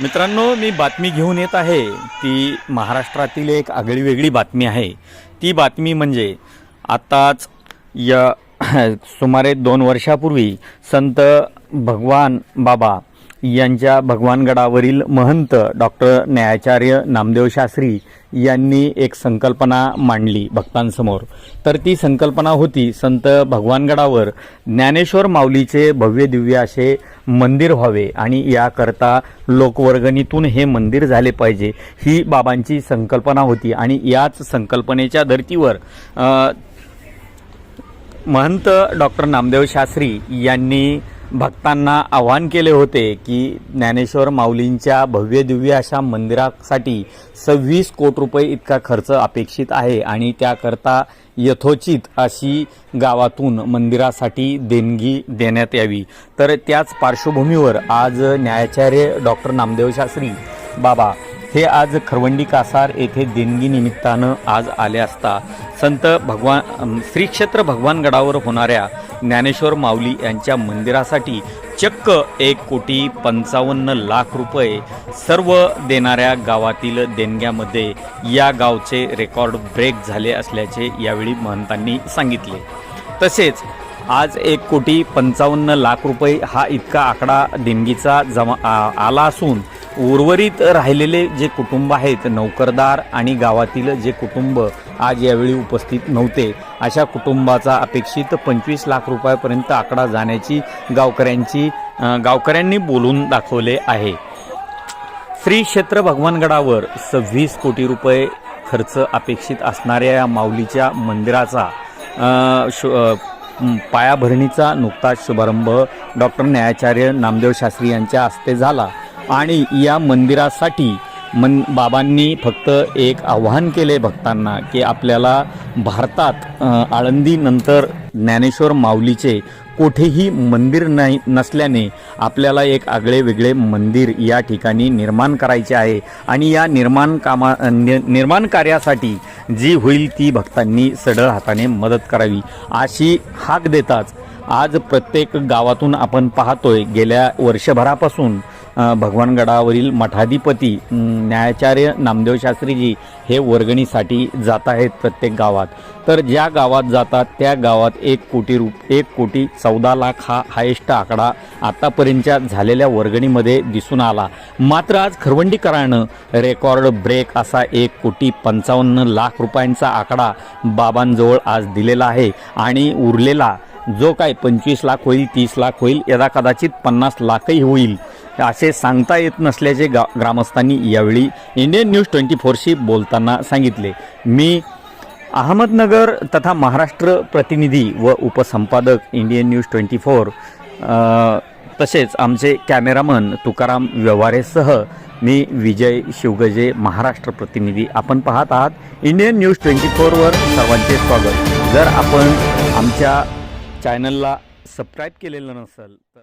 मित्रांनो मी बातमी घेऊन येत आहे. ती महाराष्ट्रातील एक आगळी वेगळी बातमी आहे. ती बातमी म्हणजे आत्ताच या सुमारे दोन वर्षापूर्वी संत भगवान बाबा यांच्या भगवानगडावरील महंत डॉक्टर न्यायाचार्य नामदेव शास्त्री यांनी एक संकल्पना मांडली भक्तांसमोर. तर ती संकल्पना होती संत भगवानगडावर ज्ञानेश्वर माऊलीचे भव्य दिव्य असे मंदिर व्हावे आणि याकरता लोकवर्गणीतून हे मंदिर झाले पाहिजे ही बाबांची संकल्पना होती. आणि याच संकल्पनेच्या धर्तीवर महंत डॉक्टर नामदेव शास्त्री यांनी भक्तांना आवाहन केले होते की ज्ञानेश्वर माऊलींच्या भव्य दिव्य अशा मंदिरासाठी सव्वीस कोटी रुपये इतका खर्च अपेक्षित आहे आणि त्याकरता यथोचित अशी गावातून मंदिरासाठी देणगी देण्यात यावी. तर त्याच पार्श्वभूमीवर आज न्यायाचार्य डॉक्टर नामदेव शास्त्री बाबा हे आज खरवंडी कासार येथे देणगी निमित्तानं आज आले असता. संत भगवान श्रीक्षेत्र भगवान गडावर भगवानगडावर होणाऱ्या ज्ञानेश्वर माऊली यांच्या मंदिरासाठी चक्क एक कोटी पंचावन्न लाख रुपये सर्व देणाऱ्या गावातील देणग्यामध्ये या गावचे रेकॉर्ड ब्रेक झाले असल्याचे यावेळी महंतांनी सांगितले. तसेच आज एक कोटी पंचावन्न लाख रुपये हा इतका आकडा देणगीचा जमा आ- आला असून उर्वरित राहिलेले जे कुटुंब आहेत नोकरदार आणि गावातील जे कुटुंब आज यावेळी उपस्थित नव्हते. अशा कुटुंबाचा अपेक्षित पंचवीस लाख रुपयापर्यंत आकडा जाण्याची गावकऱ्यांची गावकऱ्यांनी बोलून दाखवले आहे. श्री क्षेत्र भगवानगडावर सव्वीस कोटी रुपये खर्च अपेक्षित असणाऱ्या या माऊलीच्या मंदिराचा शु पायाभरणीचा नुकताच शुभारंभ डॉक्टर न्यायाचार्य नामदेव शास्त्री यांच्या हस्ते झाला. आणि या मंदिरासाठी मन बाबांनी फक्त एक आव्हान केले भक्तांना की आपल्याला भारतात आळंदीनंतर ज्ञानेश्वर माऊलीचे कोठेही मंदिर नाही नसल्याने आपल्याला एक आगळे वेगळे मंदिर या ठिकाणी निर्माण करायचे आहे. आणि या निर्माण कामा नि- निर्माण कार्यासाठी जी होईल ती भक्तांनी सढळ हाताने मदत करावी. अशी हाक देताच आज प्रत्येक गावातून आपण पाहतोय गेल्या वर्षभरापासून भगवानगडावरील मठाधिपती न्यायाचार्य नामदेव शास्त्रीजी हे वर्गणीसाठी जात आहेत प्रत्येक गावात. तर ज्या गावात जातात त्या गावात एक कोटी रुप एक कोटी चौदा लाख हा हायेस्ट आकडा आतापर्यंतच्या झालेल्या वर्गणीमध्ये दिसून आला. मात्र आज खरवंडीकरानं रेकॉर्ड ब्रेक असा एक कोटी पंचावन्न लाख रुपयांचा आकडा बाबांजवळ आज दिलेला आहे आणि उरलेला जो काय पंचवीस लाख होईल तीस लाख होईल यदा कदाचित पन्नास लाखही होईल. असे सांगता येत नसल्याचे गा ग्रामस्थांनी यावेळी इंडियन न्यूज ट्वेंटी फोरशी बोलताना सांगितले. मी अहमदनगर तथा महाराष्ट्र प्रतिनिधी व उपसंपादक इंडियन न्यूज ट्वेंटी फोर तसेच आमचे कॅमेरामन तुकाराम व्यवहारेसह मी विजय शिवगजे महाराष्ट्र प्रतिनिधी. आपण पाहत आहात इंडियन न्यूज ट्वेंटी फोरवर सर्वांचे स्वागत. जर आपण आमच्या चॅनलला सबस्क्राईब केलेलं नसेल तर